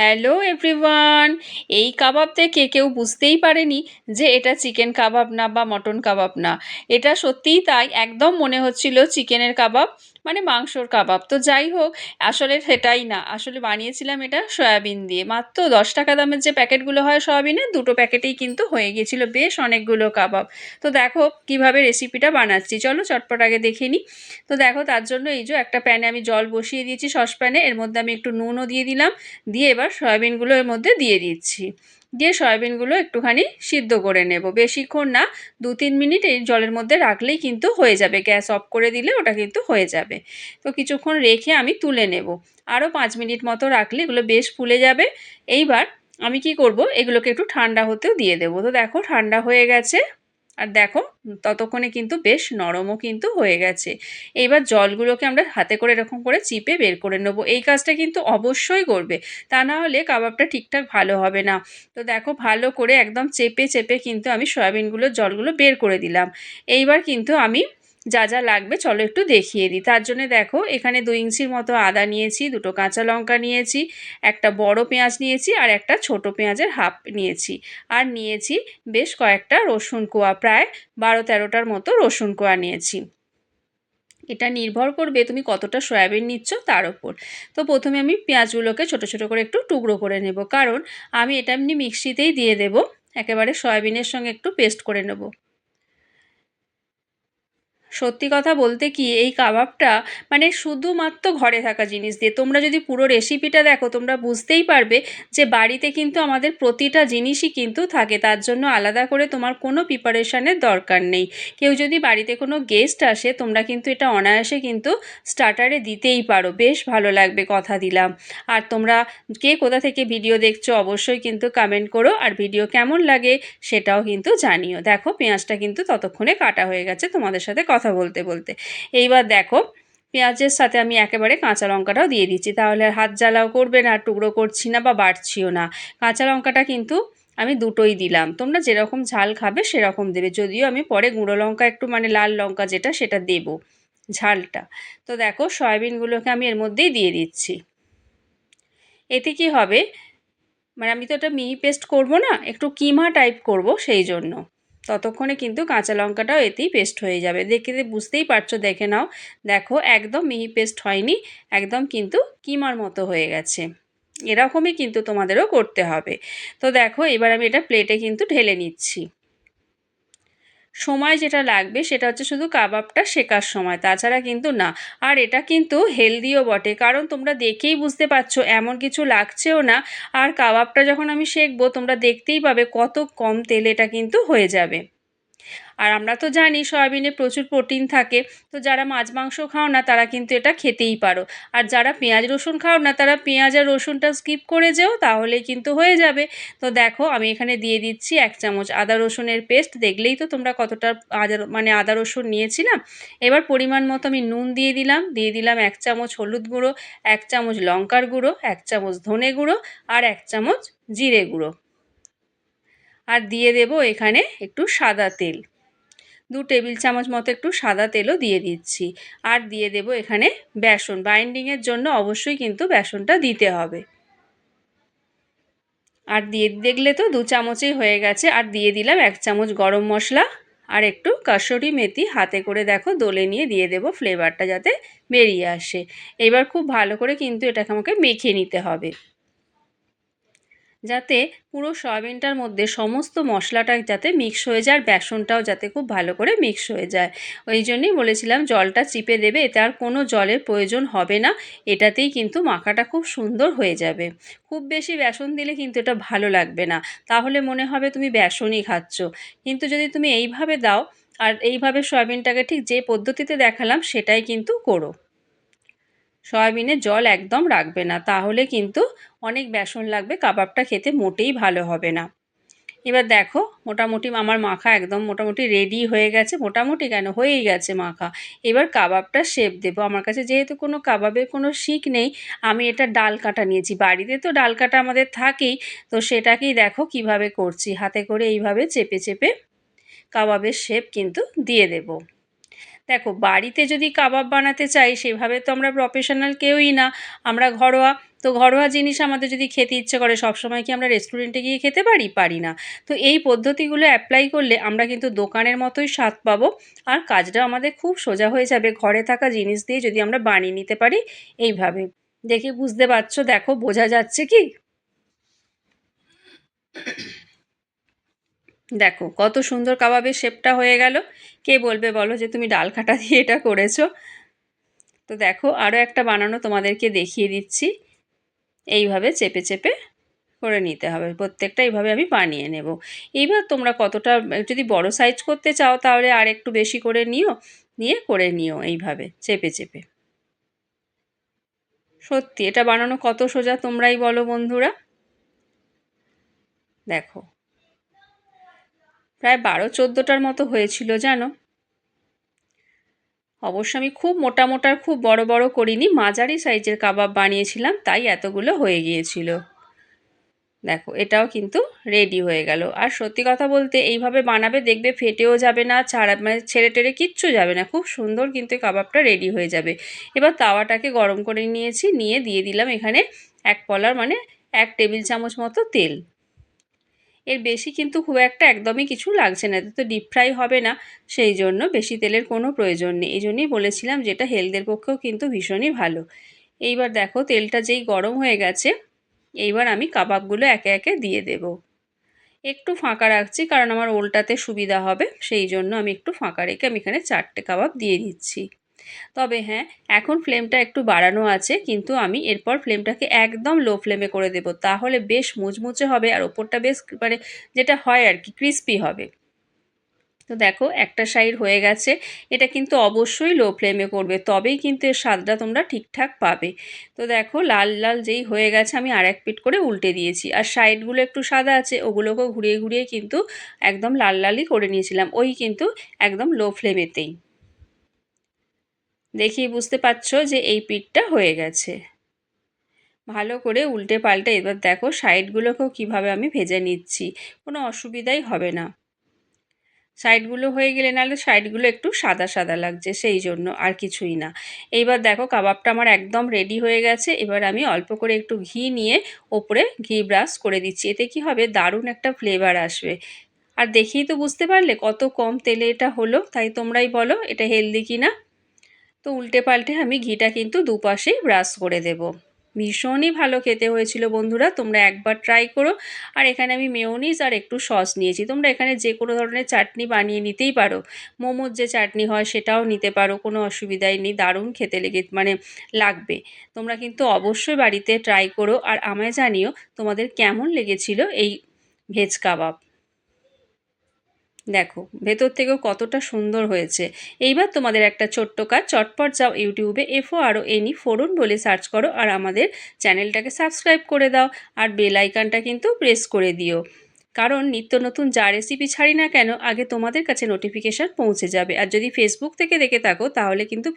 Hello everyone, এই কাবাব থেকে কেউ বুঝতেই পারেনি যে এটা চিকেন কাবাব না বা মটন কাবাব না। এটা সত্যিই তাই, একদম মনে হচ্ছিল চিকেনের কাবাব মানে মাংসর কাবাব। তো যাই হোক, আসলে সেটাই না। আসলে বানিয়েছিলাম এটা সয়াবিন দিয়ে। মাত্র দশ টাকা দামের যে প্যাকেটগুলো হয় সয়াবিনের, দুটো প্যাকেটেই কিন্তু হয়ে গিয়েছিল বেশ অনেকগুলো কাবাব। তো দেখো কীভাবে রেসিপিটা বানাচ্ছি। চলো চটপট আগে দেখে নিই তো দেখো তার জন্য এই যে একটা প্যানে আমি জল বসিয়ে দিয়েছি সসপ্যানে। এর মধ্যে আমি একটু নুনও দিয়ে দিলাম। দিয়ে এবার সয়াবিনগুলো এর মধ্যে দিয়ে দিচ্ছি। দিয়ে সয়াবিনগুলো একটুখানি সিদ্ধ করে নেব। বেশিক্ষণ না দু তিন মিনিট এই জলের মধ্যে রাখলেই কিন্তু হয়ে যাবে। গ্যাস অফ করে দিলে ওটা কিন্তু হয়ে যাবে। তো কিছুক্ষণ রেখে আমি তুলে নেব। আরও পাঁচ মিনিট মতো রাখলে এগুলো বেশ ফুলে যাবে। এইবার আমি কি করব? এগুলোকে একটু ঠান্ডা হতেও দিয়ে দেবো। তো দেখো ঠান্ডা হয়ে গেছে। আর দেখো, ততক্ষণে কিন্তু বেশ নরমও কিন্তু হয়ে গেছে। এবার জলগুলোকে আমরা হাতে করে এরকম করে চিপে বের করে নেব। এই কাজটা কিন্তু অবশ্যই করবে। তা না হলে কাবাবটা ঠিকঠাক ভালো হবে না। তো দেখো, ভালো করে একদম চেপে চেপে কিন্তু আমি সয়াবিনগুলোর জলগুলো বের করে দিলাম। এইবার কিন্তু আমি যা যা লাগবে চলো একটু দেখিয়ে দিই। তার জন্য দেখো, এখানে দুই ইঞ্চির মতো আদা নিয়েছি, দুটো কাঁচা লঙ্কা নিয়েছি, একটা বড় পেঁয়াজ নিয়েছি আর একটা ছোট পেঁয়াজের হাফ নিয়েছি। আর নিয়েছি বেশ কয়েকটা রসুন কোয়া, প্রায় বারো তেরোটার মতো রসুন কোয়া নিয়েছি। এটা নির্ভর করবে তুমি কতটা সয়াবিন নিচ্ছ তার ওপর। তো প্রথমে আমি পেঁয়াজগুলোকে ছোট ছোট করে একটু টুকরো করে নেব। কারণ আমি এটা এমনি মিক্সিতেই দিয়ে দেব, একেবারে সয়াবিনের সঙ্গে একটু পেস্ট করে নেব। সত্যি কথা বলতে কি, এই কাবাবটা মানে শুধুমাত্র ঘরে থাকা জিনিস দিয়ে। তোমরা যদি পুরো রেসিপিটা দেখো, তোমরা বুঝতেই পারবে যে বাড়িতে কিন্তু আমাদের প্রতিটা জিনিসই কিন্তু থাকে। তার জন্য আলাদা করে তোমার কোনো প্রিপারেশানের দরকার নেই। কেউ যদি বাড়িতে কোনো গেস্ট আসে, তোমরা কিন্তু এটা অনায়াসে কিন্তু স্টার্টারে দিতেই পারো। বেশ ভালো লাগবে কথা দিলাম। আর তোমরা কে কোথা থেকে ভিডিও দেখছ, অবশ্যই কিন্তু কমেন্ট করো। আর ভিডিও কেমন লাগে, সেটাও কিন্তু জানিও। দেখো, পেঁয়াজটা কিন্তু ততক্ষণে কাটা হয়ে গেছে। তোমাদের সাথে কথা কথা বলতে বলতে। এইবার দেখো, পেঁয়াজের সাথে আমি একেবারে কাঁচা লঙ্কাটাও দিয়ে দিচ্ছি। তাহলে হাত জ্বালাও করবে না টুকরো করছি না বা বাড়ছিও না। কাঁচা লঙ্কাটা কিন্তু আমি দুটোই দিলাম। তোমরা যেরকম ঝাল খাবে সেরকম দেবে। যদিও আমি পরে গুঁড়ো লঙ্কা একটু মানে লাল লঙ্কা যেটা সেটা দেব ঝালটা। তো দেখো, সয়াবিনগুলোকে আমি এর মধ্যেই দিয়ে দিচ্ছি। এতে কি হবে? মানে আমি তো এটা মিহি পেস্ট করব না, একটু কিমা টাইপ করব সেই জন্য। ততক্ষণে কিন্তু কাঁচা লঙ্কাটাও এতেই পেস্ট হয়ে যাবে। দেখে বুঝতেই পারছ, দেখে নাও। দেখো, একদম মিহি পেস্ট হয়নি, একদম কিন্তু কিমার মতো হয়ে গেছে। এরকমই কিন্তু তোমাদেরও করতে হবে। তো দেখো, এবার আমি এটা প্লেটে কিন্তু ঢেলে নিচ্ছি। সময় যেটা লাগবে সেটা হচ্ছে শুধু কাবাবটা শেখার সময়, তাছাড়া কিন্তু না। আর এটা কিন্তু হেলদিও বটে, কারণ তোমরা দেখেই বুঝতে পারছ এমন কিছু লাগছেও না। আর কাবাবটা যখন আমি শেখবো তোমরা দেখতেই পাবে কত কম তেলে এটা কিন্তু হয়ে যাবে। আর আমরা তো জানি সয়াবিনে প্রচুর প্রোটিন থাকে, তো যারা মাছ মাংস খাও না তারা কিন্তু এটা খেতেই পারো। আর যারা পেঁয়াজ রসুন খাও না তারা পেঁয়াজ আর রসুনটা স্কিপ করে যেও তাহলে কিন্তু হয়ে যাবে। তো দেখো, আমি এখানে দিয়ে দিচ্ছি এক চামচ আদা রসুনের পেস্ট, দেখলেই তো তোমরা কতটা আদা মানে আদা রসুন নিয়েছিলাম এবার পরিমাণ মতো আমি নুন দিয়ে দিলাম দিয়ে দিলাম এক চামচ হলুদ গুঁড়ো, এক চামচ লঙ্কার গুঁড়ো, এক চামচ ধনে গুঁড়ো আর এক চামচ জিরে গুঁড়ো। আর দিয়ে দেব এখানে একটু সাদা তেল। দু টেবিল চামচ মতো একটু সাদা তেলও দিয়ে দিচ্ছি। আর দিয়ে দেব এখানে বেসন। বাইন্ডিংয়ের জন্য অবশ্যই কিন্তু বেসনটা দিতে হবে। আর দিয়ে দেখলে তো দু চামচই হয়ে গেছে। আর দিয়ে দিলাম এক চামচ গরম মশলা আর একটু কাসরি মেথি। হাতে করে দেখো দোলে নিয়ে দিয়ে দেব ফ্লেভারটা যাতে বেরিয়ে আসে। এবার খুব ভালো করে কিন্তু এটাকে আমাকে মেখে নিতে হবে। যাতে পুরো সয়াবিনটার মধ্যে সমস্ত মশলাটা যাতে মিক্স হয়ে যায় আর বেসনটাও যাতে খুব ভালো করে মিক্স হয়ে যায়। ওই জন্যই বলেছিলাম জলটা চিপে দেবে, এতে আর কোনো জলের প্রয়োজন হবে না। এটাতেই কিন্তু মাখাটা খুব সুন্দর হয়ে যাবে। খুব বেশি বেসন দিলে কিন্তু এটা ভালো লাগবে না। তাহলে মনে হবে তুমি বেসনই খাচ্ছ। কিন্তু যদি তুমি এইভাবে দাও, আর এইভাবে সয়াবিনটাকে ঠিক যে পদ্ধতিতে দেখালাম সেটাই কিন্তু করো। সয়াবিনে জল একদম রাখবে না, তাহলে কিন্তু অনেক বেসন লাগবে, কাবাবটা খেতে মোটেই ভালো হবে না। এবার দেখো, মোটামুটি আমার মাখা একদম মোটামুটি রেডি হয়ে গেছে, মোটামুটি কেন? হয়েই গেছে মাখা। এবার কাবাবটা শেপ দেবো। আমার কাছে যেহেতু কোনো কাবাবের কোনো শিক নেই, আমি এটা ডাল কাটা নিয়েছি। বাড়িতে তো ডাল কাটা আমাদের থাকেই, তো সেটাকেই দেখো কীভাবে করছি। হাতে করে এইভাবে চেপে চেপে কাবাবের শেপ কিন্তু দিয়ে দেবো। দেখো, বাড়িতে যদি কাবাব বানাতে চাই, সেভাবে তো আমরা প্রফেশনাল কেউই না। আমরা ঘরোয়া, তো ঘরোয়া জিনিস আমাদের যদি খেতে ইচ্ছে করে, সবসময় কি আমরা রেস্টুরেন্টে গিয়ে খেতে পারি? পারি না। তো এই পদ্ধতিগুলো অ্যাপ্লাই করলে আমরা কিন্তু দোকানের মতোই স্বাদ পাবো, আর কাজটা আমাদের খুব সোজা হয়ে যাবে। ঘরে থাকা জিনিস দিয়ে যদি আমরা বানিয়ে নিতে পারি, এইভাবে। দেখে বুঝতে পারছ? দেখো, বোঝা যাচ্ছে কি? দেখো, কত সুন্দর কাবাবের শেপটা হয়ে গেল। কে বলবে বলো যে তুমি ডাল কাটা দিয়ে এটা করেছ? তো দেখো আরও একটা বানানো তোমাদেরকে দেখিয়ে দিচ্ছি। এইভাবে চেপে চেপে করে নিতে হবে। প্রত্যেকটা এইভাবে আমি বানিয়ে নেব। এইবার তোমরা কতটা, যদি বড় সাইজ করতে চাও তাহলে আর একটু বেশি করে নিও, নিয়ে করে নিও এইভাবে, চেপে চেপে। সত্যি, এটা বানানো কত সোজা তোমরাই বলো বন্ধুরা। দেখো প্রায় বারো চোদ্দোটার মতো হয়েছিল, জানো? অবশ্য আমি খুব মোটা মোটার খুব বড় বড় করিনি, মাঝারি সাইজের কাবাব বানিয়েছিলাম, তাই এতগুলো হয়ে গিয়েছিল। দেখো, এটাও কিন্তু রেডি হয়ে গেল। আর সত্যি কথা বলতে, এইভাবে বানাবে, দেখবে ফেটেও যাবে না, ছাড়া মানে ছেড়ে টেড়ে কিচ্ছু যাবে না, খুব সুন্দর কিন্তু কাবাবটা রেডি হয়ে যাবে। এবার তাওয়াটাকে গরম করে নিয়েছি, নিয়ে দিয়ে দিলাম এখানে এক পলার মানে এক টেবিল চামচ মতো তেল। এর বেশি কিন্তু খুব একটা একদমই কিছু লাগছে না। এতে তো ডিপ ফ্রাই হবে না, সেই জন্য বেশি তেলের কোনো প্রয়োজন নেই। এই জন্যই বলেছিলাম যেটা হেলদের পক্ষেও কিন্তু ভীষণই ভালো। এইবার দেখো তেলটা যেই গরম হয়ে গেছে, এইবার আমি কাবাবগুলো একে একে দিয়ে দেব। একটু ফাঁকা রাখছি কারণ আমার ওলটাতে সুবিধা হবে, সেই জন্য আমি একটু ফাঁকা রেখে আমি এখানে চারটে কাবাব দিয়ে দিচ্ছি। তবে হ্যাঁ এখন ফ্লেমটা একটু বাড়ানো আছে, কিন্তু আমি এরপর ফ্লেমটাকে একদম লো ফ্লেমে করে দেব। তাহলে বেশ মুচমুচে হবে আর ওপরটা বেশ মানে যেটা হয় আর কি ক্রিস্পি হবে। তো দেখো, একটা সাইড হয়ে গেছে। এটা কিন্তু অবশ্যই লো ফ্লেমে করবে, তবেই কিন্তু এর স্বাদটা তোমরা ঠিকঠাক পাবে। তো দেখো, লাল লাল যেই হয়ে গেছে, আমি আর এক পিট করে উল্টে দিয়েছি। আর সাইডগুলো একটু সাদা আছে, ওগুলোকেও ঘুরিয়ে ঘুরিয়ে কিন্তু একদম লাল, লালই করে নিয়েছিলাম। ওই কিন্তু একদম লো ফ্লেমেতেই দেখি বুঝতে পারছ যে এই পিঠটা হয়ে গেছে। ভালো করে উল্টে পাল্টে এবার দেখো সাইডগুলোকেও কীভাবে আমি ভেজে নিচ্ছি, কোনো অসুবিধাই হবে না। সাইডগুলো হয়ে গেলে নাহলে সাইডগুলো একটু সাদা সাদা লাগছে, সেই জন্য আর কিছুই না। এইবার দেখো কাবাবটা আমার একদম রেডি হয়ে গেছে, এবার আমি অল্প করে একটু ঘি নিয়ে ওপরে ঘি ব্রাশ করে দিচ্ছি, এতে কি হবে দারুণ একটা ফ্লেভার আসবে। আর দেখেই তো বুঝতে পারলে কত কম তেলে এটা হলো, তাই তোমরাই বলো এটা হেলদি কি না তো উল্টে পাল্টে আমি ঘিটা কিন্তু দুপাশেই ব্রাশ করে দেব। ভীষণই ভালো খেতে হয়েছিল বন্ধুরা, তোমরা একবার ট্রাই করো। আর এখানে আমি মেয়োনিজ আর একটু সস নিয়েছি। তোমরা এখানে যে কোনো ধরনের চাটনি বানিয়ে নিতেই পারো। মোমোর যে চাটনি হয় সেটাও নিতে পারো, কোনো অসুবিধাই নেই, দারুণ খেতে লেগে মানে লাগবে। তোমরা কিন্তু অবশ্যই বাড়িতে ট্রাই করো। আর আমায় জানিও তোমাদের কেমন লেগেছিল এই ভেজ কাবাব। দেখো, ভেতর থেকেও কতটা সুন্দর হয়েছে। এইবার তোমাদের একটা ছোট্ট কাজ, চটপট যাও ইউটিউবে এফও আরও এনি ফোরন বলে সার্চ করো আর আমাদের চ্যানেলটাকে সাবস্ক্রাইব করে দাও আর বেল আইকনটা কিন্তু প্রেস করে দিও। কারণ নিত্য নতুন যা রেসিপি ছাড়ি না কেন, আগে তোমাদের কাছে নোটিফিকেশান পৌঁছে যাবে। আর যদি ফেসবুক থেকে দেখে থাকো, তাহলে কিন্তু